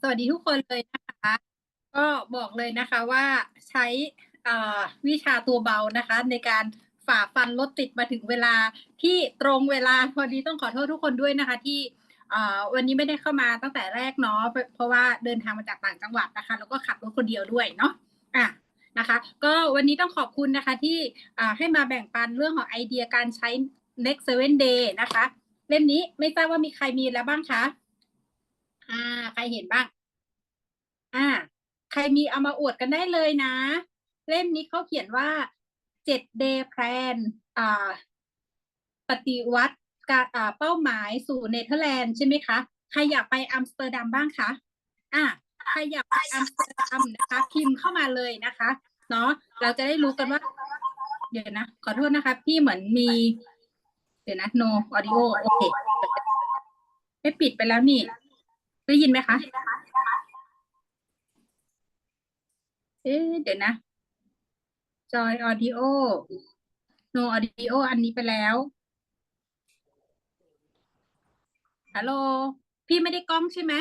สวัสดีทุกคนเลยนะคะ ก็บอกเลยนะคะว่าใช้วิชาตัวเบานะคะ ในการฝ่าฟันรถติดมาถึงเวลาที่ตรงเวลาพอดีต้องขอโทษทุกคนด้วยนะคะ ที่วันนี้ไม่ได้เข้ามาตั้งแต่แรกเนาะเพราะว่าเดินทางมาจากต่างจังหวัดนะคะ แล้วก็ขับรถคนเดียวด้วยเนาะอะนะคะ ก็วันนี้ต้องขอบคุณนะคะที่ให้มาแบ่งปันเรื่องของไอเดียการใช้ next seven day นะคะ เล่มนี้ไม่ทราบว่ามีใครมีแล้วบ้างคะ อ่า ใครเห็นบ้าง อ่า ใครมีเอามาอวดกันได้เลยนะ เล่มนี้เขาเขียนว่าเจ็ด day plan อ่า ปฏิวัติการอ่าเป้าหมายสู่เนเธอร์แลนด์ใช่ไหมคะ ใครอยากไปอัมสเตอร์ดัมบ้างคะอ่าใครอยากไปอัมสเตอร์ดัมนะคะ พิมพ์เข้ามาเลยนะคะ เนาะเราจะได้รู้กันว่า เดี๋ยวนะ ขอโทษนะคะ พี่เหมือนมี เดี๋ยวนะ no audio โอเคไม่ปิดไปแล้วนี่ ได้ยินไหมคะ เอ๊ะเดี๋ยวนะ Joy Audio No Audio อันนี้ไปแล้วฮัลโหลพี่ไม่ได้กล้องใช่ไหม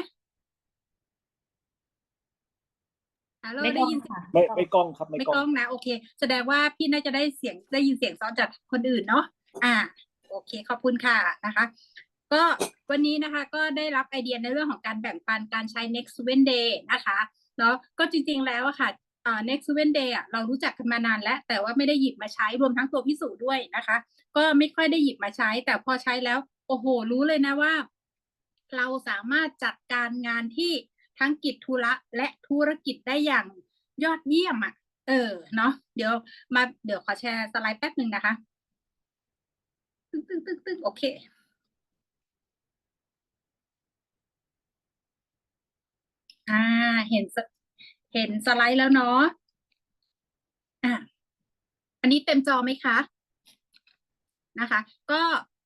ฮัลโหลไม่ได้ต้อง ยินเสียงค่ะไม่ไม่กล้องครับไม่ไม่กล้กล้อองงนะ โอเค แสดงว่าพี่น่าจะได้เสียงได้ยินเสียงซ้อนจากคนอื่นเนาะอ่า โอเค ขอบคุณค่ะนะคะ ก็วันนี้นะคะก็ได้รับไอเดียในเรื่องของการแบ่งปันการใช้ next seven day นะคะเนาะก็จริงๆแล้วอะค่ะ next seven day อะเรารู้จักกันมานานแล้ว แต่ว่าไม่ได้หยิบมาใช้รวมทั้งตัวพิสูจน์ด้วยนะคะ ก็ไม่ค่อยได้หยิบมาใช้ แต่พอใช้แล้วโอ้โห รู้เลยนะว่า เราสามารถจัดการงานที่ทั้งกิจธุระและธุรกิจได้อย่างยอดเยี่ยมอะเออเนาะเดี๋ยวมาเดี๋ยวขอแชร์สไลด์แป๊บหนึ่งนะคะตึ้งตึ้งตึ้งตึ้งโอเค อ่า เห็นเห็นสไลด์แล้วเนาะอะอันนี้เต็มจอไหมคะนะคะ ก็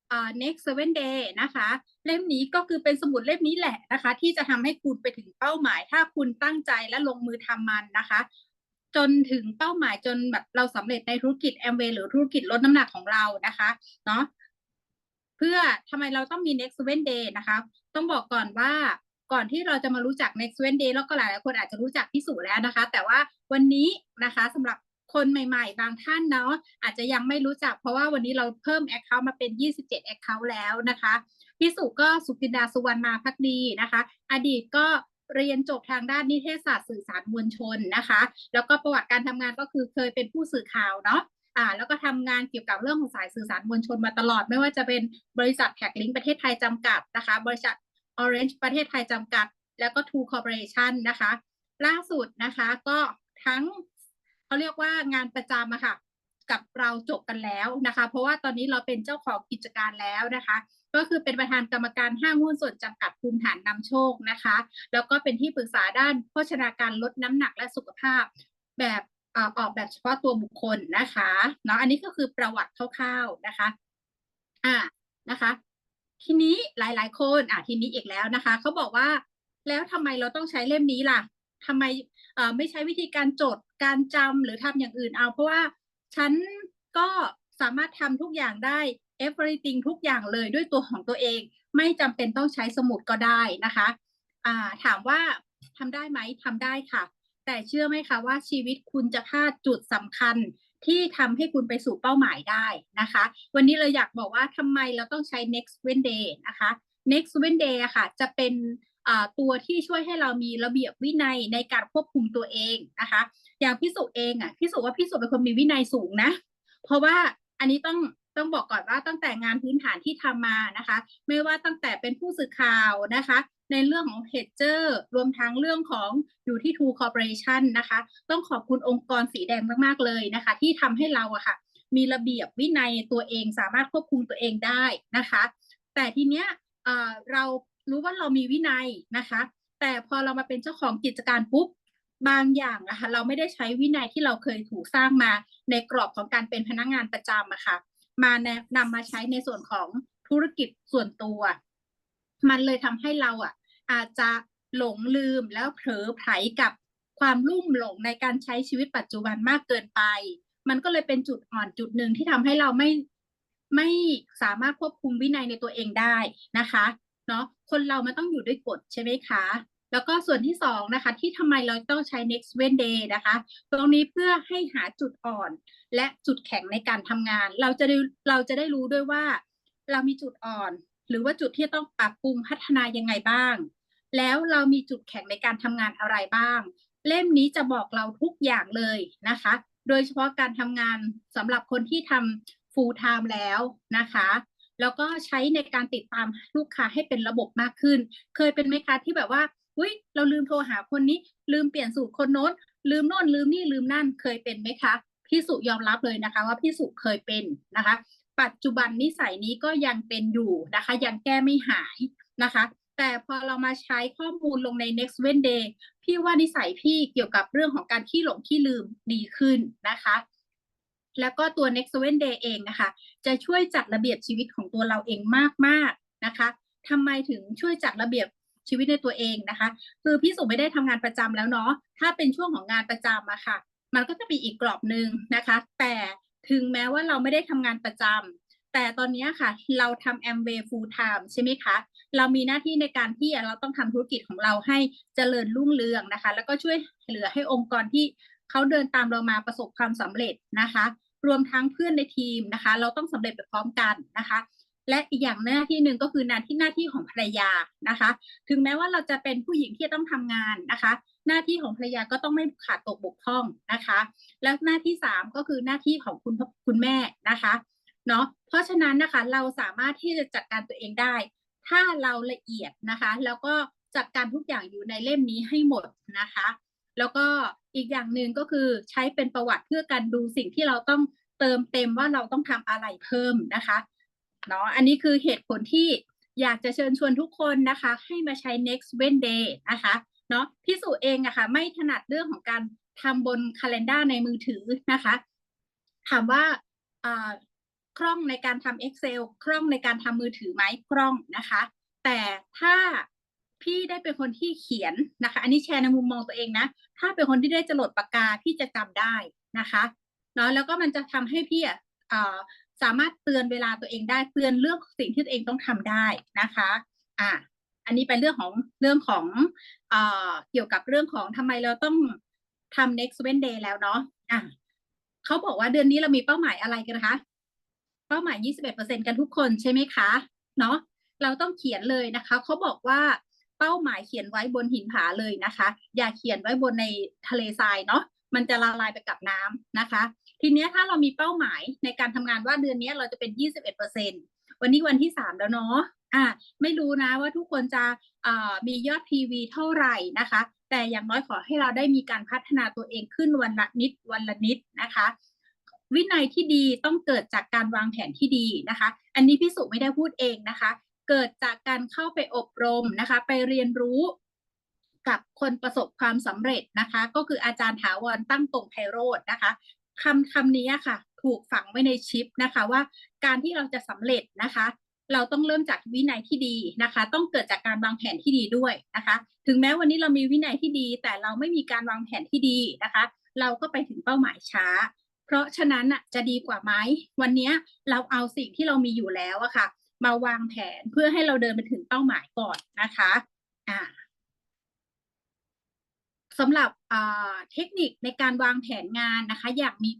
เอ่า next seven day นะคะ เล่มนี้ก็คือเป็นสมุดเล่มนี้แหละนะคะ ที่จะทำให้คุณไปถึงเป้าหมาย ถ้าคุณตั้งใจและลงมือทำมันนะคะ จนถึงเป้าหมายจนแบบเราสำเร็จในธุรกิจแอมเวย์หรือธุรกิจลดน้ำหนักของเรานะคะเนาะเพื่อทำไมเราต้องมี next seven day นะคะ ต้องบอกก่อนว่า ก่อนที่เราจะมารู้จัก next seven day แล้วก็หลายๆคนอาจจะรู้จักพี่สุแล้วนะคะ แต่ว่าวันนี้นะคะสำหรับคนใหม่ๆ บางท่านเนาะอาจจะยังไม่รู้จัก เพราะว่าวันนี้เราเพิ่ม account มาเป็น 27 account แล้วนะคะพี่สุก็สุกินดาสุวรรณมาพักดีนะคะ อดีตก็เรียนจบทางด้านนิเทศศาสตร์สื่อสารมวลชนนะคะ แล้วก็ประวัติการทำงานก็คือเคยเป็นผู้สื่อข่าวเนาะอ่าแล้วก็ทำงานเกี่ยวกับเรื่องของสายสื่อสารมวลชนมาตลอด ไม่ว่าจะเป็นบริษัทแท็กลิงประเทศไทยจำกัดนะคะ บริษัท Orange ประเทศไทยจำกัด แล้วก็ True Corporation นะคะ ล่าสุดนะคะก็ทั้งเขาเรียกว่างานประจำอะค่ะกับเราจบกันแล้วนะคะ เพราะว่าตอนนี้เราเป็นเจ้าของกิจการแล้วนะคะ ก็คือเป็นประธานกรรมการห้างหุ้นส่วนจำกัดภูมิฐานนำโชคนะคะ แล้วก็เป็นที่ปรึกษาด้านโภชนาการลดน้ำหนักและสุขภาพแบบออกแบบเฉพาะตัวบุคคลนะคะเนาะอันนี้ก็คือประวัติคร่าวๆนะคะอ่านะคะ ทีนี้หลาย ๆ คนอะทีนี้อีกแล้วนะคะเขาบอกว่า แล้วทำไมเราต้องใช้เล่มนี้ล่ะทำไมเอ่อไม่ใช้วิธีการจดการจำหรือทำอย่างอื่นเอา เพราะว่าฉันก็สามารถทำทุกอย่างได้ everything ทุกอย่างเลยด้วยตัวของตัวเอง ไม่จำเป็นต้องใช้สมุดก็ได้นะคะอ่าถามว่าทำได้ไหมทำได้ค่ะ แต่เชื่อไหมคะว่าชีวิตคุณจะพลาดจุดสำคัญ ที่ทำให้คุณไปสู่เป้าหมายได้นะคะ วันนี้เราอยากบอกว่าทำไมเราต้องใช้ next Wednesday นะคะ next Wednesday ะค่ะ จะเป็นตัวที่ช่วยให้เรามีระเบียบวินัยในการควบคุมตัวเองนะคะ อย่างพี่สุเองอะพี่สุว่าพี่สุเป็นคนมีวินัยสูงนะ เพราะว่าอันนี้ต้องต้องบอกก่อนว่าตั้งแต่งานพื้นฐานที่ทำมานะคะ ไม่ว่าตั้งแต่เป็นผู้สื่อข่าวนะคะ ในเรื่องของเพจเจอร์รวมทั้งเรื่องของอยู่ที่ True Corporation นะคะ ต้องขอบคุณองค์กรสีแดงมาก ๆ เลยนะคะ ที่ทำให้เราอะค่ะ มีระเบียบวินัยตัวเองสามารถควบคุมตัวเองได้นะคะ แต่ทีเนี้ยเรารู้ว่าเรามีวินัยนะคะ แต่พอเรามาเป็นเจ้าของกิจการปุ๊บบางอย่างอะค่ะเราไม่ได้ใช้วินัยที่เราเคยถูกสร้างมาในกรอบของการเป็นพนักงานประจำอะค่ะ มาแนะนำมาใช้ในส่วนของธุรกิจส่วนตัว มันเลยทำให้เราอะ อาจจะหลงลืมแล้วเผลอไผลกับความลุ่มหลงในการใช้ชีวิตปัจจุบันมากเกินไป มันก็เลยเป็นจุดอ่อนจุดหนึ่งที่ทำให้เราไม่ไม่สามารถควบคุมวินัยในตัวเองได้นะคะเนาะคนเรามันต้องอยู่ด้วยกฎใช่ไหมคะ แล้วก็ส่วนที่สองนะคะ ที่ทำไมเราต้องใช้ next when day นะคะ ตรงนี้เพื่อให้หาจุดอ่อนและจุดแข็งในการทำงาน เราจะได้เราจะได้รู้ด้วยว่า เรามีจุดอ่อน หรือว่าจุดที่ต้องปรับปรุงพัฒนายังไงบ้าง แล้วเรามีจุดแข็งในการทำงานอะไรบ้าง เล่มนี้จะบอกเราทุกอย่างเลยนะคะ โดยเฉพาะการทำงานสำหรับคนที่ทำ full time แล้วนะคะแล้วก็ใช้ในการติดตามลูกค้าให้เป็นระบบมากขึ้น เคยเป็นไหมคะที่แบบว่าอุ้ยเราลืมโทรหาคนนี้ ลืมเปลี่ยนสูตรคนโน้น ลืมโน่นลืมนี่ลืมนั่นเคยเป็นไหมคะพี่สุยอมรับเลยนะคะ ว่าพี่สุเคยเป็นนะคะ ปัจจุบันนิสัยนี้ก็ยังเป็นอยู่นะคะ ยังแก้ไม่หายนะคะ แต่พอเรามาใช้ข้อมูลลงใน next w e n day พี่ว่านิสัยพี่เกี่ยวกับเรื่องของการขี้หลงขี้ลืมดีขึ้นนะคะ แล้วก็ตัว next w e n day เองนะคะ จะช่วยจัดระเบียบชีวิตของตัวเราเองมากๆนะคะทำไมถึงช่วยจัดระเบียบชีวิตในตัวเองนะคะ คือพี่สุไม่ได้ทำงานประจำแล้วเนาะถ้าเป็นช่วงของงานประจำอะค่ะ มันก็จะมีอีกกรอบหนึ่งนะคะ แต่ ถึงแม้ว่าเราไม่ได้ทำงานประจำแต่ตอนนี้ค่ะ เราทำแอมเวย์ฟูลไทม์ใช่ไหมคะ เรามีหน้าที่ในการที่เราต้องทำธุรกิจของเราให้เจริญรุ่งเรืองนะคะ แล้วก็ช่วยเหลือให้องค์กรที่เขาเดินตามเรามาประสบความสำเร็จนะคะ รวมทั้งเพื่อนในทีมนะคะ เราต้องสำเร็จไปพร้อมกันนะคะ และอีกอย่างหน้าที่หนึ่งก็คือหน้าที่หน้าที่ของภรรยานะคะ ถึงแม้ว่าเราจะเป็นผู้หญิงที่ต้องทำงานนะคะ หน้าที่ของภรรยาก็ต้องไม่ขาดตกบกพร่องนะคะ แล้วหน้าที่สามก็คือหน้าที่ของคุณคุณแม่นะคะเนาะเพราะฉะนั้นนะคะเราสามารถที่จะจัดการตัวเองได้ ถ้าเราละเอียดนะคะ แล้วก็จัดการทุกอย่างอยู่ในเล่มนี้ให้หมดนะคะ แล้วก็อีกอย่างหนึ่งก็คือใช้เป็นประวัติเพื่อการดูสิ่งที่เราต้องเติมเต็มว่าเราต้องทำอะไรเพิ่มนะคะ เนาะอันนี้คือเหตุผลที่อยากจะเชิญชวนทุกคนนะคะ ให้มาใช้ next Wednesday นะคะเนาะพี่สุเองอะคะ่ะไม่ถนัดเรื่องของการทำบน calendar ในมือถือนะคะ ถามว่าคล่องในการทำ Excel คล่องในการทำมือถือไหมคล่องนะคะ แต่ถ้าพี่ได้เป็นคนที่เขียนนะคะ อันนี้แชร์ในมุมมองตัวเองนะ ถ้าเป็นคนที่ได้จรดปากกาพี่จะจำได้นะคะเนาะแล้วก็มันจะทำให้พี่อะ สามารถเตือนเวลาตัวเองได้เตือนเรื่องสิ่งที่ตัวเองต้องทำได้นะคะอ่าอันนี้เป็นเรื่องของเรื่องของเอ่อเกี่ยวกับเรื่องของทำไมเราต้องทำ next Wednesday แล้วเนาะอะเขาบอกว่าเดือนนี้เรามีเป้าหมายอะไรกันคะ เป้าหมาย 21%กันทุกคนใช่ไหมคะ เนาะเราต้องเขียนเลยนะคะ เขาบอกว่าเป้าหมายเขียนไว้บนหินผาเลยนะคะ อย่าเขียนไว้บนในทะเลทรายเนาะ มันจะละลายไปกับน้ำนะคะ ทีนี้ถ้าเรามีเป้าหมายในการทำงานว่าเดือนนี้เราจะเป็น 21%วันนี้วันที่ 3 แล้วเนาะอ่าไม่รู้นะว่าทุกคนจะอ่ามียอด PV เท่าไหร่นะคะ แต่อย่างน้อยขอให้เราได้มีการพัฒนาตัวเองขึ้นวันละนิดวันละนิดนะคะ วินัยที่ดีต้องเกิดจากการวางแผนที่ดีนะคะ อันนี้พี่สุไม่ได้พูดเองนะคะ เกิดจากการเข้าไปอบรมนะคะ ไปเรียนรู้กับคนประสบความสำเร็จนะคะ ก็คืออาจารย์ถาวรตั้งตรงไพโรธนะคะ คำคำนี้ค่ะ ถูกฝังไว้ในชิปนะคะว่าการที่เราจะสำเร็จนะคะ เราต้องเริ่มจากวินัยที่ดีนะคะ ต้องเกิดจากการวางแผนที่ดีด้วยนะคะ ถึงแม้วันนี้เรามีวินัยที่ดี แต่เราไม่มีการวางแผนที่ดีนะคะ เราก็ไปถึงเป้าหมายช้า เพราะฉะนั้นอะจะดีกว่าไหมวันนี้เราเอาสิ่งที่เรามีอยู่แล้วอะค่ะ มาวางแผนเพื่อให้เราเดินไปถึงเป้าหมายก่อนนะคะอ่า สำหรับเทคนิคในการวางแผนงานนะคะ อย่างมี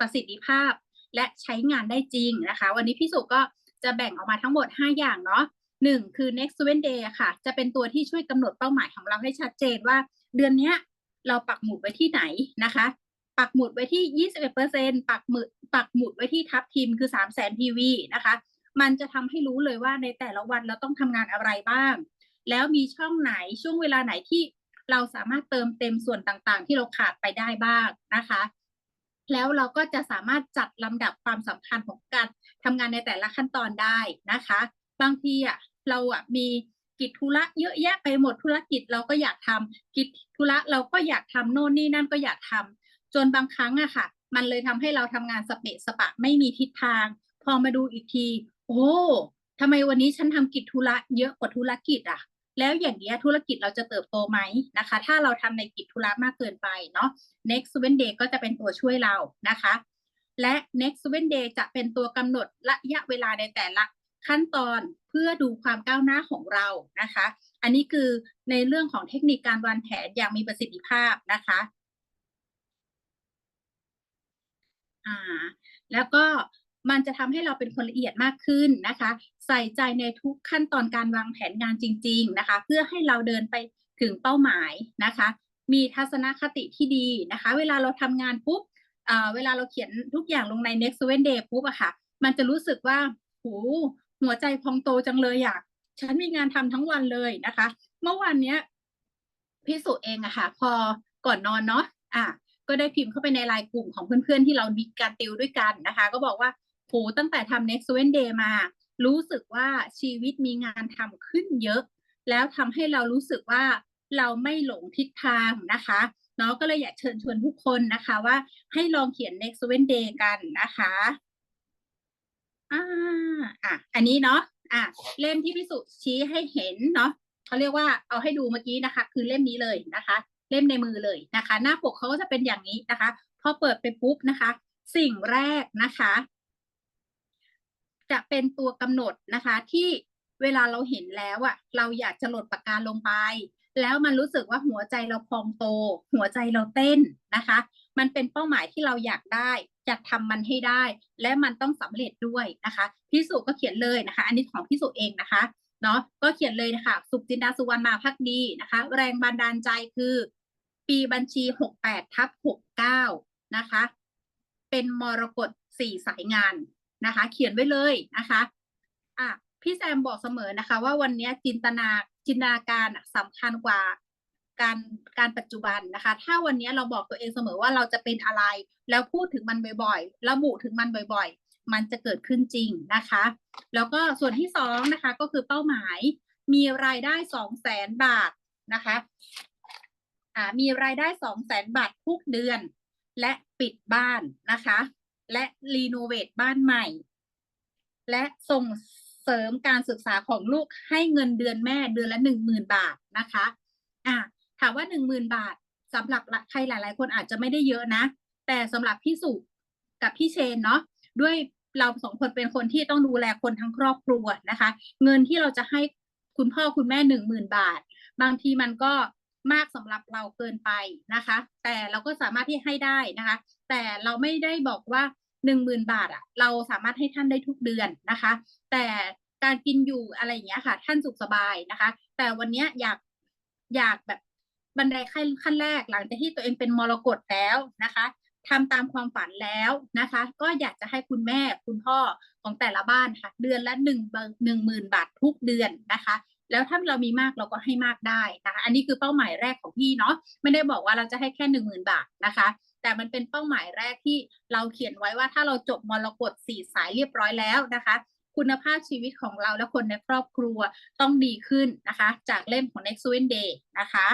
ประสิทธิภาพและใช้งานได้จริงนะคะ วันนี้พี่สุก็จะแบ่งออกมาทั้งหมด 5 อย่างเนาะหนึ่งคือ next w e n day ค่ะ จะเป็นตัวที่ช่วยกำหนดเป้าหมายของเราให้ชัดเจนว่า เดือนนี้เราปักหมุดไว้ที่ไหนนะคะ ปักหมุดไว้ที่ 21%ปักหมุดปักหมุดไว้ที่ทับทีมคือ 3 0 0 0 0 0 PV นะคะ มันจะทำให้รู้เลยว่าในแต่ละวันเราต้องทำงานอะไรบ้าง แล้วมีช่องไหนช่วงเวลาไหนที่ เราสามารถเติมเต็มส่วนต่างๆ ที่เราขาดไปได้บ้างนะคะ แล้วเราก็จะสามารถจัดลำดับความสำคัญของการทำงานในแต่ละขั้นตอนได้นะคะ บางทีอะเราอะมีกิจธุระเยอะแยะไปหมดธุรกิจเราก็อยากทำกิจธุระเราก็อยากทำโน่นนี่นั่นก็อยากทำจนบางครั้งอะค่ะ มันเลยทำให้เราทำงานสเปะสปะไม่มีทิศทาง พอมาดูอีกที โอ้ทำไมวันนี้ฉันทำกิจธุระเยอะกว่าธุรกิจอะ แล้วอย่างนี้ธุรกิจเราจะเติบโตไหมนะคะ ถ้าเราทำในกิจธุระมากเกินไปเนาะ next Wednesday ก็จะเป็นตัวช่วยเรานะคะ และ next Wednesday จะเป็นตัวกำหนดระยะเวลาในแต่ละขั้นตอนเพื่อดูความก้าวหน้าของเรานะคะ อันนี้คือในเรื่องของเทคนิคการวางแผนอย่างมีประสิทธิภาพนะคะอ่าแล้วก็มันจะทำให้เราเป็นคนละเอียดมากขึ้นนะคะ ใส่ใจในทุกขั้นตอนการวางแผนงานจริง ๆนะคะ เพื่อให้เราเดินไปถึงเป้าหมายนะคะ มีทัศนคติที่ดีนะคะ เวลาเราทำงานปุ๊บอ่าเวลาเราเขียนทุกอย่างลงใน next seven day ปุ๊บอะค่ะ มันจะรู้สึกว่าโหหัวใจพองโตจังเลยอะฉันมีงานทำทั้งวันเลยนะคะ เมื่อวานเนี้ยพี่สุเองอะค่ะ พอก่อนนอนเนาะอะก็ได้พิมพ์เข้าไปในไลน์กลุ่มของเพื่อนๆ ที่เรามีการติวด้วยกันนะคะ ก็บอกว่าโหตั้งแต่ทำ next w e n day มา รู้สึกว่าชีวิตมีงานทำขึ้นเยอะ แล้วทำให้เรารู้สึกว่าเราไม่หลงทิศทางนะคะเนาะก็เลยอยากเชิญชวนทุกคนนะคะว่าให้ลองเขียน next w e n day กันนะคะอ่าอะอันนี้เนาะอะเล่มที่พี่สุชี้ให้เห็นเนาะเขาเรียกว่าเอาให้ดูเมื่อกี้นะคะ คือเล่มนี้เลยนะคะ เล่มในมือเลยนะคะ หน้าปกเขาก็จะเป็นอย่างนี้นะคะ พอเปิดไปปุ๊บนะคะ สิ่งแรกนะคะ จะเป็นตัวกำหนดนะคะที่เวลาเราเห็นแล้วอะเราอยากจะหลดปากกาลงไป แล้วมันรู้สึกว่าหัวใจเราพองโต หัวใจเราเต้นนะคะ มันเป็นเป้าหมายที่เราอยากได้จะทำมันให้ได้ และมันต้องสำเร็จด้วยนะคะพี่สุก็เขียนเลยนะคะ อันนี้ของพี่สุเองนะคะเนาะก็เขียนเลยนะคะสุขจินดาสุวรรณมาพักดีนะคะ แรงบันดาลใจคือ ปีบัญชี 68ทับ69 นะคะ เป็นมรกตสี่สายงาน นะคะ เขียนไว้เลยนะคะอะพี่แซมบอกเสมอนะคะ ว่าวันนี้จินตนาจินตนาการสำคัญกว่าการการปัจจุบันนะคะ ถ้าวันนี้เราบอกตัวเองเสมอว่าเราจะเป็นอะไร แล้วพูดถึงมันบ่อยๆ ระบุถึงมันบ่อยๆ มันจะเกิดขึ้นจริงนะคะ แล้วก็ส่วนที่สองนะคะ ก็คือเป้าหมายมีรายได้สองแสนบาทนะคะอ่ามีรายได้สองแสนบาททุกเดือน และปิดบ้านนะคะ และรีโนเวทบ้านใหม่ และส่งเสริมการศึกษาของลูกให้เงินเดือนแม่เดือนละหนึ่งหมื่นบาทนะคะอ่าถามว่าหนึ่งหมื่นบาทสำหรับใครหลาย ๆ คนอาจจะไม่ได้เยอะนะ แต่สำหรับพี่สุกับพี่เชนเนาะด้วยเราสองคนเป็นคนที่ต้องดูแลคนทั้งครอบครัวนะคะ เงินที่เราจะให้คุณพ่อคุณแม่หนึ่งหมื่นบาท บางทีมันก็ มากสำหรับเราเกินไปนะคะ แต่เราก็สามารถที่ให้ได้นะคะ แต่เราไม่ได้บอกว่าหนึ่งหมื่นบาทอะเราสามารถให้ท่านได้ทุกเดือนนะคะ แต่การกินอยู่อะไรอย่างเงี้ยค่ะ ท่านสุขสบายนะคะ แต่วันนี้อยากอยากแบบบันไดขั้นขั้นแรกหลังจากที่ตัวเองเป็นมรกตแล้วนะคะทำตามความฝันแล้วนะคะ ก็อยากจะให้คุณแม่คุณพ่อของแต่ละบ้านค่ะ เดือนละหนึ่งหนึ่งหมื่นบาททุกเดือนนะคะ แล้วถ้าเรามีมากเราก็ให้มากได้นะคะ อันนี้คือเป้าหมายแรกของพี่เนาะไม่ได้บอกว่าเราจะให้แค่หนึ่งหมื่นบาทนะคะ แต่มันเป็นเป้าหมายแรกที่เราเขียนไว้ว่าถ้าเราจบมรกตสี่สายเรียบร้อยแล้วนะคะ คุณภาพชีวิตของเราและคนในครอบครัวต้องดีขึ้นนะคะ จากเล่มของ Next w e n Day นะคะ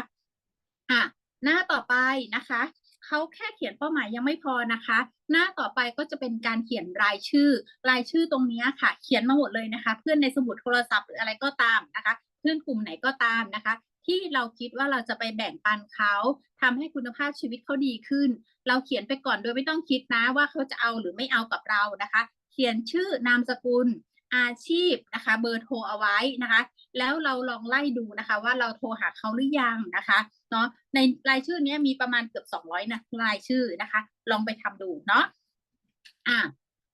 อะหน้าต่อไปนะคะ เขาแค่เขียนเป้าหมายยังไม่พอนะคะ หน้าต่อไปก็จะเป็นการเขียนรายชื่อ รายชื่อตรงนี้ค่ะ เขียนมาหมดเลยนะคะ เพื่อนในสมุดโทรศัพท์หรืออะไรก็ตามนะคะ เพื่อนกลุ่มไหนก็ตามนะคะ ที่เราคิดว่าเราจะไปแบ่งปันเขาทำให้คุณภาพชีวิตเขาดีขึ้น เราเขียนไปก่อนโดยไม่ต้องคิดนะว่าเขาจะเอาหรือไม่เอากับเรานะคะ เขียนชื่อนามสกุล อาชีพนะคะเบอร์โทรเอาไว้นะคะ แล้วเราลองไล่ดูนะคะ ว่าเราโทรหาเขาหรือยังนะคะเนาะในรายชื่อนี้มีประมาณเกือบสองร้อยนะรายชื่อนะคะ ลองไปทำดูเนาะอ่า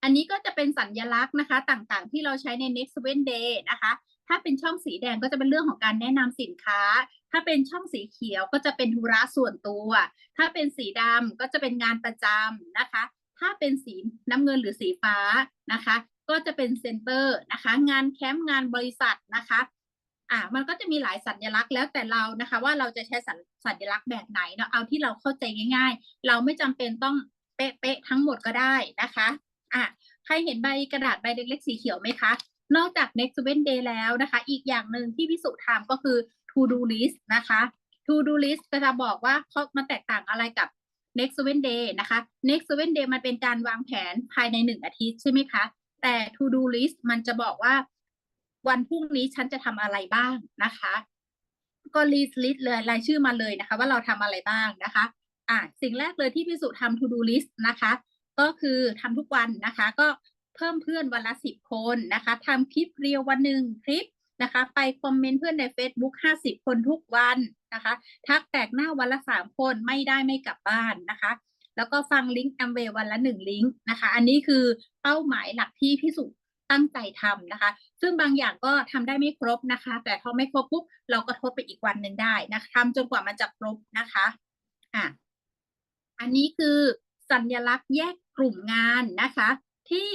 อันนี้ก็จะเป็นสัญญลักษณ์นะคะ ต่างๆ ที่เราใช้ใน next w e n day นะคะ ถ้าเป็นช่องสีแดงก็จะเป็นเรื่องของการแนะนำสินค้า ถ้าเป็นช่องสีเขียวก็จะเป็นธุระส่วนตัว ถ้าเป็นสีดำก็จะเป็นงานประจำนะคะ ถ้าเป็นสีน้ำเงินหรือสีฟ้านะคะ ก็จะเป็นเซ็นเตอร์นะคะ งานแคมป์งานบริษัทนะคะอ่ามันก็จะมีหลายสัญลักษณ์แล้วแต่เรานะคะ ว่าเราจะใช้สัญลักษณ์แบบไหนเนาะเอาที่เราเข้าใจง่าย ๆ เราไม่จำเป็นต้องเป๊ะๆทั้งหมดก็ได้นะคะอะใครเห็นใบกระดาษใบเล็กๆสีเขียวไหมคะ นอกจาก next w e n day แล้วนะคะ อีกอย่างหนึ่งที่พิสุทำก็คือ to do list นะคะ to do list ก็จะบอกว่าเขามันแตกต่างอะไรกับ next w e n day นะคะ next w e n day มันเป็นการวางแผนภายในหนึ่งอาทิตย์ใช่ไหมคะ แต่ to do list มันจะบอกว่าวันพรุ่งนี้ฉันจะทำอะไรบ้างนะคะ ก็ list list เลยรายชื่อมาเลยนะคะ ว่าเราทำอะไรบ้างนะคะ อ่าสิ่งแรกเลยที่พิสุทำ to do list นะคะ ก็คือทำทุกวันนะคะ ก็เพิ่มเพื่อนวันละสิบคนนะคะทำคลิปเรียววันหนึ่งคลิปนะคะ ไปคอมเมนต์เพื่อนใน Facebook ห้าสิบคนทุกวันนะคะ ทักแตกหน้าวันละสามคนไม่ได้ไม่กลับบ้านนะคะ แล้วก็ฟังลิงก์แอมเววันละหนึ่งลิงก์นะคะ อันนี้คือเป้าหมายหลักที่พี่สุตั้งใจทำนะคะ ซึ่งบางอย่างก็ทำได้ไม่ครบนะคะ แต่พอไม่ครบปุ๊บเราก็ทดไปอีกวันหนึ่งได้นะคะทำจนกว่ามันจะครบนะคะอะอันนี้คือสัญลักษณ์แยกกลุ่มงานนะคะ ที่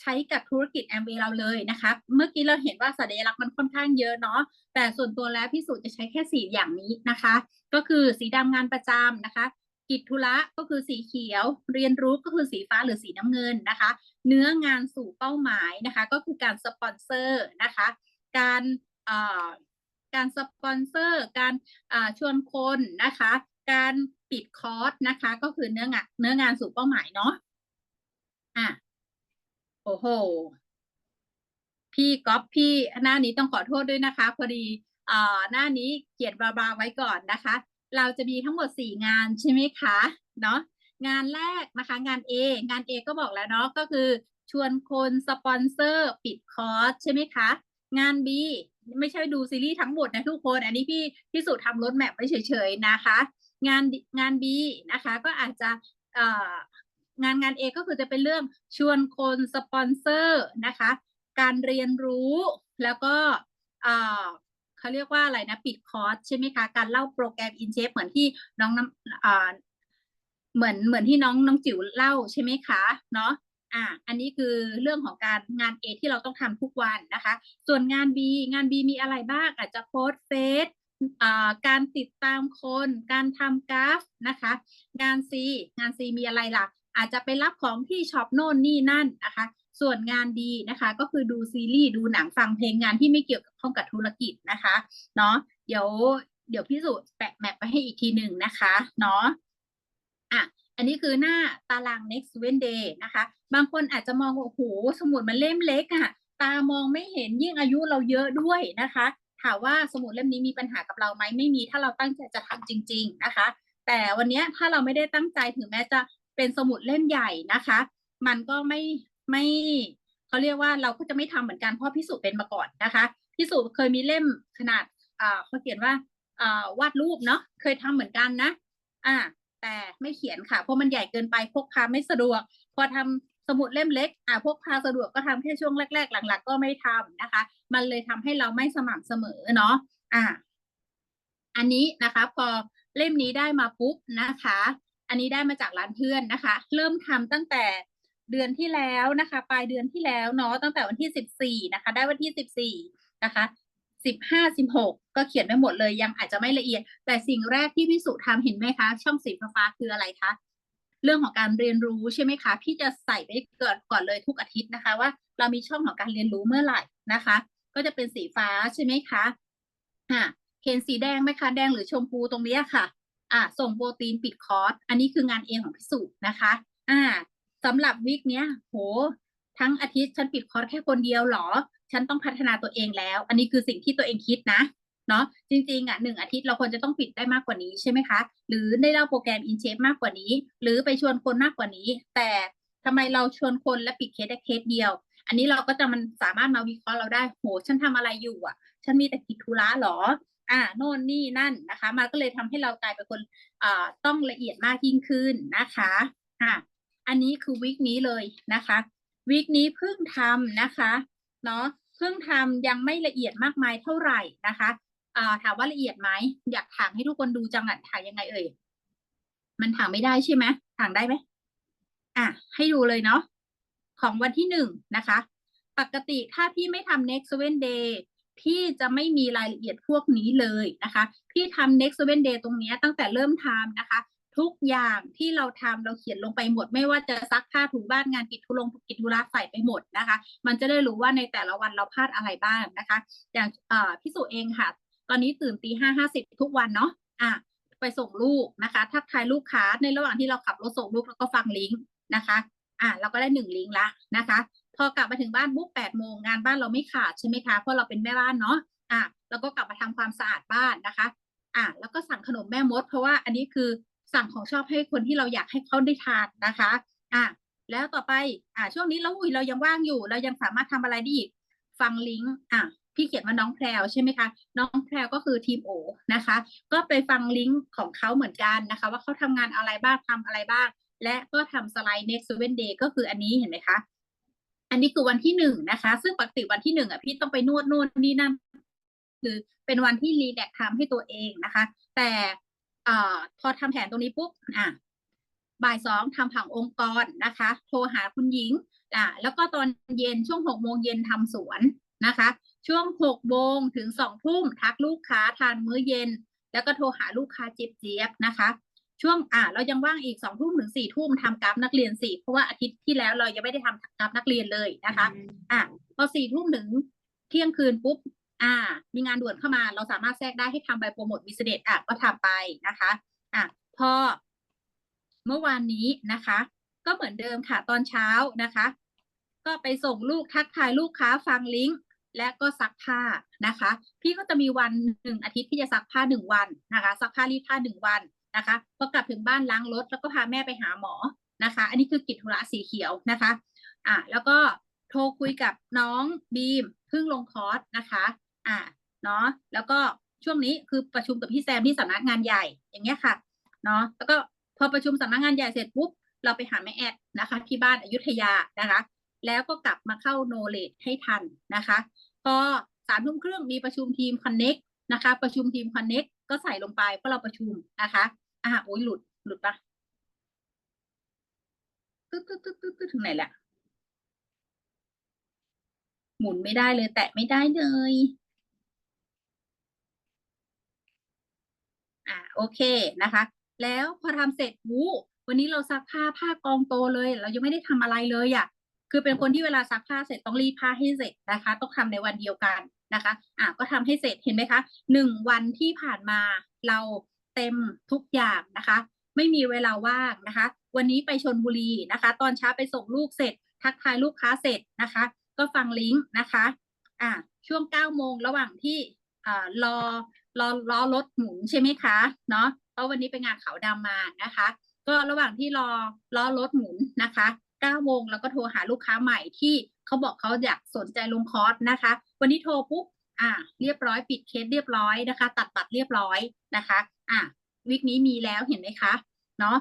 ใช้กับธุรกิจแอมเวเราเลยนะคะ เมื่อกี้เราเห็นว่าสัญลักษณ์มันค่อนข้างเยอะเนาะ แต่ส่วนตัวแล้วพี่สุจะใช้แค่สีอย่างนี้นะคะ ก็คือสีดำงานประจำนะคะ กิจธุระก็คือสีเขียว เรียนรู้ก็คือสีฟ้าหรือสีน้ำเงินนะคะ เนื้องานสู่เป้าหมายนะคะ ก็คือการสปอนเซอร์นะคะ การเอ่อการสปอนเซอร์ การอ่าชวนคนนะคะ การปิดคอร์สนะคะ ก็คือเนื้องานเนื้องานสู่เป้าหมายเนาะอะโอ้โห พี่ก๊อฟพี่หน้านี้ต้องขอโทษด้วยนะคะ พอดีอ่าหน้านี้เขียนบาๆไว้ก่อนนะคะ เราจะมีทั้งหมดสี่งานใช่ไหมคะเนาะงานแรกนะคะงาน A งาน A ก็บอกแล้วเนาะก็คือชวนคนสปอนเซอร์ปิดคอร์สใช่ไหมคะ งาน B ไม่ใช่ดูซีรีส์ทั้งหมดนะทุกคน อันนี้พี่พี่สุทำรถแมพไว้เฉยๆนะคะ งานงาน B นะคะก็อาจจะเอ่องานงาน A ก็คือจะเป็นเรื่องชวนคนสปอนเซอร์นะคะ การเรียนรู้แล้วก็ เขาเรียกว่าอะไรนะปิดคอร์สใช่ไหมคะการเล่าโปรแกรมอินเชฟเหมือนที่น้องน้ำอ่าเหมือนเหมือนที่น้องน้องจิ๋วเล่าใช่ไหมคะเนาะอ่าอันนี้คือเรื่องของการงาน A ที่เราต้องทำทุกวันนะคะ ส่วนงาน B งาน B มีอะไรบ้าง อาจจะโพสเฟซอ่าการติดตามคน การทำกราฟนะคะ งาน C งาน C มีอะไรล่ะ อาจจะไปรับของที่ช็อปโน่นนี่นั่นนะคะ ส่วนงานดีนะคะ ก็คือดูซีรีส์ดูหนังฟังเพลงงานที่ไม่เกี่ยวกับข้องกับธุรกิจนะคะเนาะเดี๋ยวเดี๋ยวพี่สุแปะแมปไปให้อีกทีหนึ่งนะคะเนาะอะอันนี้คือหน้าตาราง next Wednesday นะคะ บางคนอาจจะมองว่าโอ้โหสมุดมันเล่มเล็กอะตามองไม่เห็นยิ่งอายุเราเยอะด้วยนะคะถามว่าสมุดเล่มนี้มีปัญหากับเราไหมไม่มีถ้าเราตั้งใจจะทำจริง ๆนะคะ แต่วันนี้ถ้าเราไม่ได้ตั้งใจถึงแม้จะเป็นสมุดเล่มใหญ่นะคะ มันก็ไม่ ไม่เขาเรียกว่าเราก็จะไม่ทำเหมือนกันเพราะพิสูจน์เป็นมาก่อนนะคะพิสูจน์เคยมีเล่มขนาดอ่าเขาเขียนว่าอ่าวาดรูปเนาะเคยทำเหมือนกันนะ อ่า แต่ไม่เขียนค่ะเพราะมันใหญ่เกินไปพกพาไม่สะดวก พอทำสมุดเล่มเล็กอ่าพกพาสะดวกก็ทำแค่ช่วงแรก ๆ หลัง ๆ ก็ไม่ทำนะคะ มันเลยทำให้เราไม่สม่ำเสมอเนาะอ่า อันนี้นะคะพอเล่มนี้ได้มาปุ๊บนะคะ อันนี้ได้มาจากร้านเพื่อนนะคะ เริ่มทำตั้งแต่ เดือนที่แล้วนะคะ ปลายเดือนที่แล้วเนาะตั้งแต่วันที่สิบสี่นะคะ ได้วันที่สิบสี่นะคะสิบห้าสิบหกก็เขียนไปหมดเลยยังอาจจะไม่ละเอียด แต่สิ่งแรกที่พี่สุทำเห็นไหมคะ ช่องสีฟ้าคืออะไรคะเรื่องของการเรียนรู้ใช่ไหมคะพี่จะใส่ไปเกิดก่อนเลยทุกอาทิตย์นะคะ ว่าเรามีช่องของการเรียนรู้เมื่อไหร่นะคะ ก็จะเป็นสีฟ้าใช่ไหมคะอ่าเห็นสีแดงไหมคะ แดงหรือชมพูตรงนี้ค่ะ อ่าส่งโปรตีนปิดคอร์สอันนี้คืองานเองของพิสุนะคะ อ่า สำหรับวิกเนี้ย โห ทั้งอาทิตย์ฉันปิดคอร์สแค่คนเดียวหรอ ฉันต้องพัฒนาตัวเองแล้ว อันนี้คือสิ่งที่ตัวเองคิดนะเนาะจริงๆอะหนึ่งอาทิตย์เราควรจะต้องปิดได้มากกว่านี้ใช่ไหมคะ หรือได้เล่าโปรแกรมอินเชฟมากกว่านี้ หรือไปชวนคนมากกว่านี้ แต่ทำไมเราชวนคนและปิดเคสได้เคสเดียว อันนี้เราก็จะมันสามารถมาวิเคราะห์เราได้โห ฉันทำอะไรอยู่อะ ฉันมีแต่กิจธุระหรอ อ่าโน่นนี่นั่นนะคะ มันก็เลยทำให้เรากลายเป็นคนอ่าต้องละเอียดมากยิ่งขึ้นนะคะอ่า อันนี้คือวิกนี้เลยนะคะวิกนี้เพิ่งทำนะคะเนาะเพิ่งทำยังไม่ละเอียดมากมายเท่าไหร่นะคะถามว่าละเอียดไหมอยากถามให้ทุกคนดูจังอะถ่ายยังไงเอ่ยมันถามไม่ได้ใช่ไหมถามได้ไหมอะให้ดูเลยเนาะของวันที่หนึ่งนะคะ ปกติถ้าพี่ไม่ทำ next seven day พี่จะไม่มีรายละเอียดพวกนี้เลยนะคะ พี่ทำ next seven day ตรงนี้ตั้งแต่เริ่มทำนะคะ ทุกอย่างที่เราทำเราเขียนลงไปหมด ไม่ว่าจะซักผ้าถูบ้านงานกิจธุรงกิจธุระใส่ไปหมดนะคะ มันจะได้รู้ว่าในแต่ละวันเราพลาดอะไรบ้างนะคะ อย่างพี่สุเองค่ะ ตอนนี้ตื่นตีห้าห้าสิบทุกวันเนาะอะไปส่งลูกนะคะทักทายลูกค้าในระหว่างที่เราขับรถส่งลูกแล้วก็ฟังลิงก์นะคะอะเราก็ได้หนึ่งลิงก์ละนะคะ พอกลับมาถึงบ้านปุ๊บแปดโมงงานบ้านเราไม่ขาดใช่ไหมคะเพราะเราเป็นแม่บ้านเนาะอะแล้วก็กลับมาทำความสะอาดบ้านนะคะอะแล้วก็สั่งขนมแม่มด เพราะว่าอันนี้คือ สั่งของชอบให้คนที่เราอยากให้เขาได้ทานนะคะอะแล้วต่อไปอะช่วงนี้เราอุ้ยเรายังว่างอยู่ เรายังสามารถทำอะไรได้อีกฟังลิงก์อะพี่เขียนว่าน้องแพรวใช่ไหมคะ น้องแพรวก็คือทีมโอนะคะ ก็ไปฟังลิงก์ของเขาเหมือนกันนะคะ ว่าเขาทำงานอะไรบ้างทำอะไรบ้าง และก็ทำสไลด์ next seven day ก็คืออันนี้เห็นไหมคะ อันนี้คือวันที่หนึ่งนะคะ ซึ่งปกติวันที่หนึ่งอะพี่ต้องไปนวดนู่นนี่นั่นคือเป็นวันที่รีแลกซ์ทม์ให้ตัวเองนะคะ แต่ อ่อพอทำแผนตรงนี้ปุ๊บอะบ่ายสองทำผังองค์กรนะคะ โทรหาคุณหญิงอะแล้วก็ตอนเย็นช่วงหกโมงเย็นทำสวนนะคะ ช่วงหกโมงถึงสองทุ่มทักลูกค้าทานมื้อเย็น แล้วก็โทรหาลูกค้าเจี๊ยบๆนะคะ ช่วงอ่าเรายังว่างอีกสองทุ่มถึงสี่ทุ่มทำกราฟนักเรียนสี่เพราะว่าอาทิตย์ที่แล้วเรายังไม่ได้ทำกราฟนักเรียนเลยนะคะอะพอสี่ทุ่มถึงเที่ยงคืนปุ๊บ อ่า มีงานด่วนเข้ามาเราสามารถแทรกได้ให้ทำใบโปรโมทบิสเนสอะก็ทำไปนะคะอะพอเมื่อวานนี้นะคะ ก็เหมือนเดิมค่ะตอนเช้านะคะ ก็ไปส่งลูกทักทายลูกค้าฟังลิงก์และก็ซักผ้านะคะ พี่ก็จะมีวันหนึ่งอาทิตย์ที่จะซักผ้าหนึ่งวันนะคะซักผ้ารีดผ้าหนึ่งวันนะคะพอกลับถึงบ้านล้างรถแล้วก็พาแม่ไปหาหมอนะคะ อันนี้คือกิจธุระสีเขียวนะคะอะแล้วก็โทรคุยกับน้องบีมเพิ่งลงคอร์สนะคะ อะเนาะแล้วก็ช่วงนี้คือประชุมกับพี่แซมที่สำนักงานใหญ่อย่างเงี้ยค่ะเนาะแล้วก็พอประชุมสำนักงานใหญ่เสร็จปุ๊บเราไปหาแม่แอดนะคะที่บ้านอยุธยานะคะ แล้วก็กลับมาเข้าโนเลดให้ทันนะคะ พอสามทุ่มครึ่งมีประชุมทีมคอนเน็กนะคะ ประชุมทีมคอนเน็กก็ใส่ลงไปเพราะเราประชุมนะคะอะโอ้ยหลุดหลุดปะตึ๊ดตึ๊ดตึ๊ดตึ๊ดตึ๊ดถึงไหนแหละหมุนไม่ได้เลย แตะไม่ได้เลย อ่าโอเคนะคะ แล้วพอทำเสร็จวูวันนี้เราซักผ้าผ้ากองโตเลย เรายังไม่ได้ทำอะไรเลยอะคือเป็นคนที่เวลาซักผ้าเสร็จต้องรีดผ้าให้เสร็จนะคะ ต้องทำในวันเดียวกันนะคะอะก็ทำให้เสร็จเห็นไหมคะหนึ่งวันที่ผ่านมาเราเต็มทุกอย่างนะคะ ไม่มีเวลาว่างนะคะ วันนี้ไปชนบุรีนะคะ ตอนเช้าไปส่งลูกเสร็จ ทักทายลูกค้าเสร็จนะคะ ก็ฟังลิงก์นะคะอ่าช่วงเก้าโมงระหว่างที่อ่ารอ รอล้อรถหมุนใช่ไหมคะเนาะเพราะวันนี้ไปงานขาวดำมานะคะ ก็ระหว่างที่รอล้อรถหมุนนะคะเก้าโมงแล้วก็โทรหาลูกค้าใหม่ที่เขาบอกเขาอยากสนใจลงคอร์สนะคะ วันนี้โทรปุ๊บอ่า เรียบร้อยปิดเคสเรียบร้อยนะคะ ตัดบัตรเรียบร้อยนะคะ อ่าวิกนี้มีแล้วเห็นไหมคะเนาะ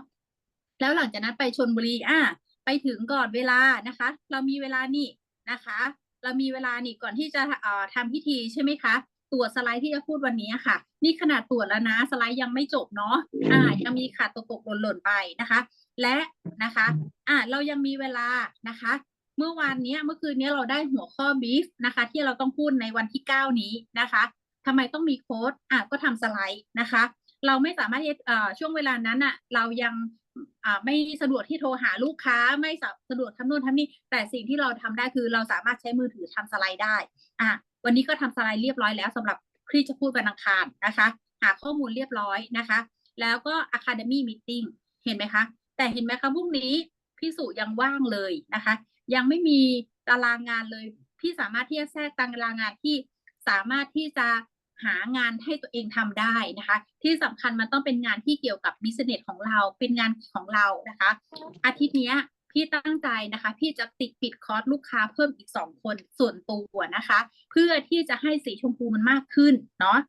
แล้วหลังจากนั้นไปชนบุรีอ่าไปถึงก่อนเวลานะคะ เรามีเวลานี่นะคะ เรามีเวลานี่ก่อนที่จะเอ่อทำพิธีใช่ไหมคะ ตรวจสไลด์ที่จะพูดวันนี้ค่ะ นี่ขนาดตรวจแล้วนะสไลด์ยังไม่จบเนาะอ่ายังมีขาดตกตกหล่นหล่นๆไปนะคะ และนะคะอ่าเรายังมีเวลานะคะ เมื่อวานเนี้ยเมื่อคืนเนี้ยเราได้หัวข้อบีฟนะคะ ที่เราต้องพูดในวันที่เก้านี้นะคะทำไมต้องมีโค้ดอะก็ทำสไลด์นะคะ เราไม่สามารถที่เอ่อช่วงเวลานั้นอะเรายังอ่าไม่สะดวกที่โทรหาลูกค้าไม่สะสะดวกทำโน่นทำนี่แต่สิ่งที่เราทำได้คือเราสามารถใช้มือถือทำสไลด์ได้อะ วันนี้ก็ทำสไลด์เรียบร้อยแล้วสำหรับที่จะพูดวันอังคารนะคะ หาข้อมูลเรียบร้อยนะคะ แล้วก็ Academy Meeting เห็นไหมคะ แต่เห็นไหมคะพรุ่งนี้พี่สุยังว่างเลยนะคะ ยังไม่มีตารางงานเลย พี่สามารถที่จะแทรกตารางงานที่สามารถที่จะหางานให้ตัวเองทำได้นะคะ ที่สำคัญมันต้องเป็นงานที่เกี่ยวกับบิสเนสของเราเป็นงานของเรานะคะ อาทิตย์นี้ พี่ตั้งใจนะคะ พี่จะติดปิดคอร์สลูกค้าเพิ่มอีกสองคนส่วนตัวนะคะ เพื่อที่จะให้สีชมพูมันมากขึ้นเนาะ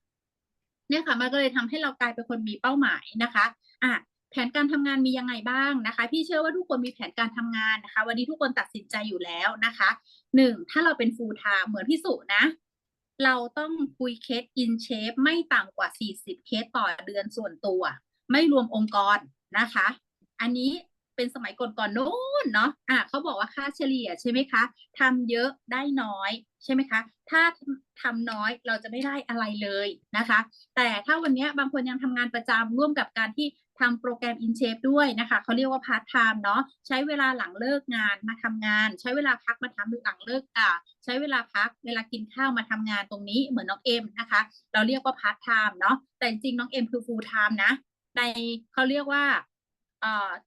เนี่ยค่ะมันก็เลยทำให้เรากลายเป็นคนมีเป้าหมายนะคะอะแผนการทำงานมียังไงบ้างนะคะ พี่เชื่อว่าทุกคนมีแผนการทำงานนะคะ วันนี้ทุกคนตัดสินใจอยู่แล้วนะคะหนึ่งถ้าเราเป็น full time เหมือนพี่สุนะ เราต้องคุยเคส in shape ไม่ต่ำกว่า 40 เคสต่อเดือนส่วนตัว ไม่รวมองค์กรนะคะ อันนี้ เป็นสมัยก่อนๆโน้นเนาะอะเขาบอกว่าค่าเฉลี่ยใช่ไหมคะทำเยอะได้น้อยใช่ไหมคะ ถ้าทำน้อยเราจะไม่ได้อะไรเลยนะคะ แต่ถ้าวันเนี้ยบางคนยังทำงานประจำร่วมกับการที่ทำโปรแกรม in shape ด้วยนะคะเขาเรียกว่าพาร์ทไทม์เนาะใช้เวลาหลังเลิกงานมาทำงาน ใช้เวลาพักมาทำหลังเลิกอ่าใช้เวลาพักเวลากินข้าวมาทำงานตรงนี้เหมือนน้องเอ็มนะคะ เราเรียกว่าพาร์ทไทม์เนาะแต่จริงๆน้องเอ็มคือ full time นะในเขาเรียกว่า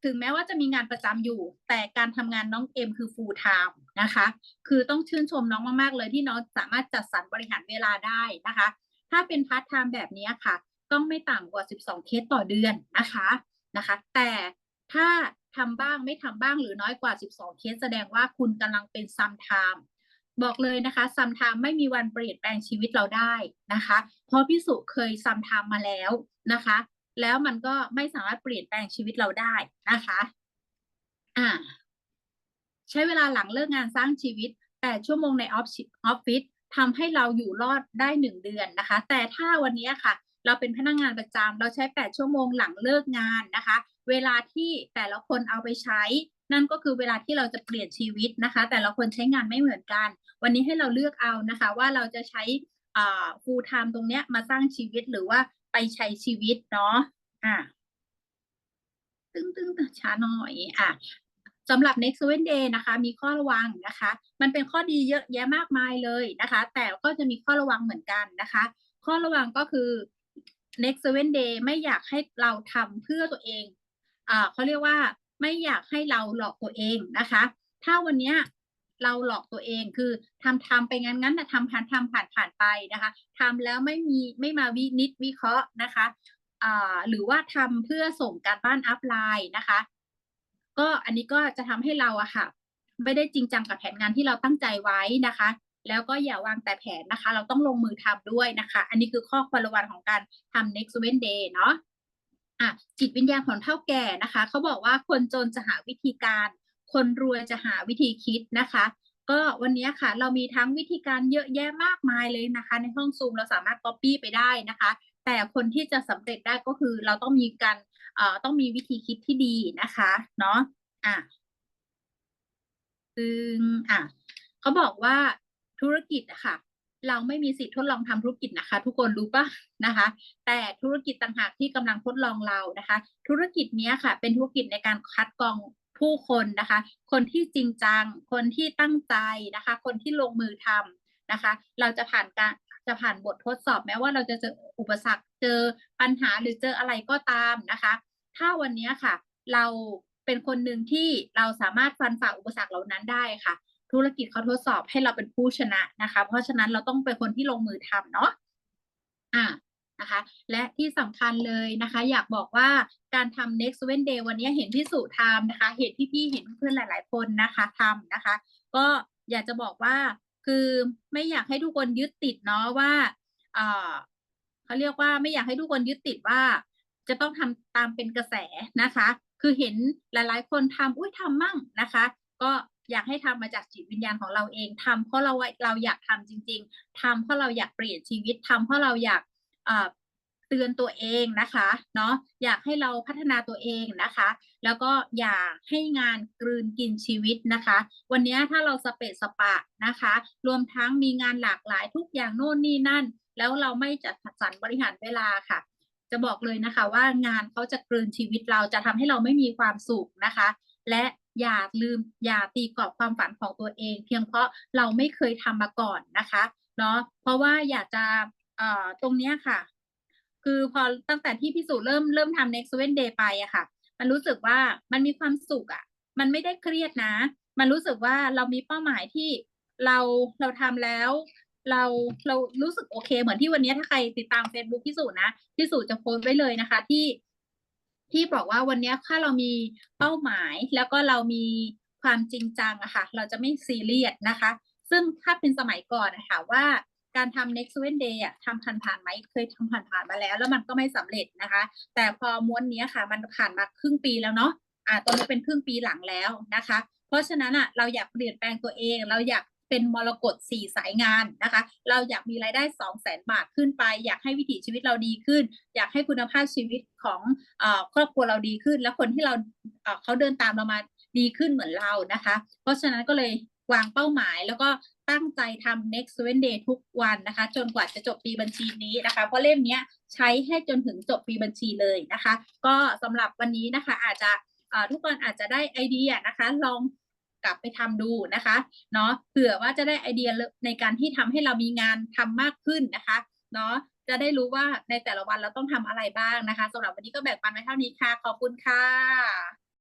ถึงแม้ว่าจะมีงานประจำอยู่ แต่การทำงานน้องเอ็มคือ full time นะคะ คือต้องชื่นชมน้องมากๆ เลยที่น้องสามารถจัดสรรบริหารเวลาได้นะคะ ถ้าเป็นพาร์ทไทม์แบบนี้ค่ะ ต้องไม่ต่ำกว่า 12 เคสต่อเดือนนะคะนะคะ แต่ถ้าทำบ้างไม่ทำบ้างหรือน้อยกว่า 12 เคสแสดงว่าคุณกำลังเป็นซัมไทม์บอกเลยนะคะซัมไทม์ไม่มีวันเปลี่ยนแปลงชีวิตเราได้นะคะ เพราะพิสุเคยซัมไทม์มาแล้วนะคะ แล้วมันก็ไม่สามารถเปลี่ยนแปลงชีวิตเราได้นะคะ อ่า ใช้เวลาหลังเลิกงานสร้างชีวิต8ชั่วโมงในออฟออฟฟิศทำให้เราอยู่รอดได้1เดือนนะคะ แต่ถ้าวันนี้ค่ะ เราเป็นพนักงานประจำเราใช้ 8 ชั่วโมงหลังเลิกงานนะคะ เวลาที่แต่ละคนเอาไปใช้ นั่นก็คือเวลาที่เราจะเปลี่ยนชีวิตนะคะ แต่ละคนใช้งานไม่เหมือนกัน วันนี้ให้เราเลือกเอานะคะ ว่าเราจะใช้อ่า full time ตรงเนี้ยมาสร้างชีวิตหรือว่า ไปใช้ชีวิตเนาะอ่าตึ้งตึ้งตึ้งช้าหน่อยอะสำหรับ next seven day นะคะ มีข้อระวังนะคะ มันเป็นข้อดีเยอะแยะมากมายเลยนะคะ แต่ก็จะมีข้อระวังเหมือนกันนะคะ ข้อระวังก็คือ next seven day ไม่อยากให้เราทำเพื่อตัวเองอ่าเขาเรียกว่าไม่อยากให้เราหลอกตัวเองนะคะ ถ้าวันเนี้ย เราหลอกตัวเองคือทำทำไปงั้นงั้นนะทำผ่านทำผ่านผ่านไปนะคะทำแล้วไม่มีไม่มาวินิจวิเคราะห์นะคะหรือว่าทำเพื่อส่งการบ้านอัพไลน์นะคะ ก็อันนี้ก็จะทำให้เราอะค่ะ ไม่ได้จริงจังกับแผนงานที่เราตั้งใจไว้นะคะ แล้วก็อย่าวางแต่แผนนะคะ เราต้องลงมือทำด้วยนะคะ อันนี้คือข้อควรระวังของการทำ next Wednesday เนาะอะจิตวิญญาณของเท่าแก่นะคะ เขาบอกว่าคนจนจะหาวิธีการ คนรวยจะหาวิธีคิดนะคะ ก็วันนี้ค่ะเรามีทั้งวิธีการเยอะแยะมากมายเลยนะคะ ในห้องซูมเราสามารถ copy ไปได้นะคะ แต่คนที่จะสำเร็จได้ก็คือเราต้องมีการเอ่อต้องมีวิธีคิดที่ดีนะคะเนาะอะซึ่งอะเขาบอกว่าธุรกิจอะค่ะเราไม่มีสิทธิ์ทดลองทำธุรกิจนะคะ ทุกคนรู้ปะนะคะ แต่ธุรกิจต่างหากที่กำลังทดลองเรานะคะ ธุรกิจเนี้ยค่ะ เป็นธุรกิจในการคัดกรอง ผู้คนนะคะ คนที่จริงจัง คนที่ตั้งใจนะคะ คนที่ลงมือทำนะคะ เราจะผ่านการจะผ่านบททดสอบแม้ว่าเราจะเจออุปสรรคเจอปัญหาหรือเจออะไรก็ตามนะคะ ถ้าวันนี้ค่ะ เราเป็นคนหนึ่งที่เราสามารถฟันฝ่าอุปสรรคเหล่านั้นได้ค่ะ ธุรกิจเขาทดสอบให้เราเป็นผู้ชนะนะคะ เพราะฉะนั้นเราต้องเป็นคนที่ลงมือทำเนาะอ่า นะคะและที่สำคัญเลยนะคะ อยากบอกว่าการทำ next Wednesday วันนี้เห็นพี่สุทำนะคะ เห็นพี่ๆเห็นเพื่อนหลาย ๆ คนนะคะทำนะคะ ก็อยากจะบอกว่าคือไม่อยากให้ทุกคนยึดติดเนาะว่าเออเขาเรียกว่าไม่อยากให้ทุกคนยึดติดว่า จะต้องทำตามเป็นกระแสนะคะ คือเห็นหลายๆ คนทำอุ้ยทำมั่งนะคะ ก็อยากให้ทำมาจากจิตวิญญาณของเราเองทำเพราะเราเราอยากทำจริง ๆทำเพราะเราอยากเปลี่ยนชีวิตทำเพราะเราอยาก เตือนตัวเองนะคะเนาะอยากให้เราพัฒนาตัวเองนะคะ แล้วก็อย่าให้งานกลืนกินชีวิตนะคะ วันนี้ถ้าเราสเปะสปะนะคะ รวมทั้งมีงานหลากหลายทุกอย่างโน่นนี่นั่น แล้วเราไม่จัดสรรบริหารเวลาค่ะ จะบอกเลยนะคะว่างานเขาจะกลืนชีวิตเราจะทำให้เราไม่มีความสุขนะคะ และอย่าลืมอย่าตีกรอบความฝันของตัวเอง เพียงเพราะเราไม่เคยทำมาก่อนนะคะเนาะเพราะว่าอยากจะ ตรงเนี้ยค่ะ คือพอตั้งแต่ที่พี่สุเริ่มเริ่มทำ next seven day ไปอะค่ะ มันรู้สึกว่ามันมีความสุขอะมันไม่ได้เครียดนะ มันรู้สึกว่าเรามีเป้าหมายที่เราเราทำแล้ว เราเรารู้สึกโอเค เหมือนที่วันนี้ถ้าใครติดตาม Facebook พี่สุนะพี่สุจะโพสต์ไว้เลยนะคะ ที่ที่บอกว่าวันนี้ถ้าเรามีเป้าหมายแล้วก็เรามีความจริงจังอะค่ะ เราจะไม่ซีเรียสนะคะ ซึ่งถ้าเป็นสมัยก่อนนะคะว่า การทำ next Wednesday day อะทำผ่านๆไหมเคยทำผ่านๆมาแล้ว แล้วมันก็ไม่สำเร็จนะคะ แต่พอม้วนนี้ค่ะ มันผ่านมาครึ่งปีแล้วเนาะอ่าตอนนี้เป็นครึ่งปีหลังแล้วนะคะ เพราะฉะนั้นอะเราอยากเปลี่ยนแปลงตัวเอง เราอยากเป็นมรกตสี่สายงานนะคะ เราอยากมีรายได้สองแสนบาทขึ้นไป อยากให้วิถีชีวิตเราดีขึ้น อยากให้คุณภาพชีวิตของอครอบครัวเราดีขึ้น แล้วคนที่เราเขาเดินตามเรามาดีขึ้นเหมือนเรานะคะ เพราะฉะนั้นก็เลย วางเป้าหมาย แล้วก็ตั้งใจทำ next Wednesday ทุกวันนะคะ จนกว่าจะจบปีบัญชีนี้นะคะ เพราะเล่มนี้ใช้ให้จนถึงจบปีบัญชีเลยนะคะ ก็สำหรับวันนี้นะคะอาจจะทุกคนอาจจะได้ไอเดียนะคะ ลองกลับไปทำดูนะคะเนาะเผื่อว่าจะได้ไอเดียในการที่ทำให้เรามีงานทำมากขึ้นนะคะเนาะจะได้รู้ว่าในแต่ละวันเราต้องทำอะไรบ้างนะคะสำหรับวันนี้ก็แบ่งปันไว้เท่านี้ค่ะ ขอบคุณค่ะ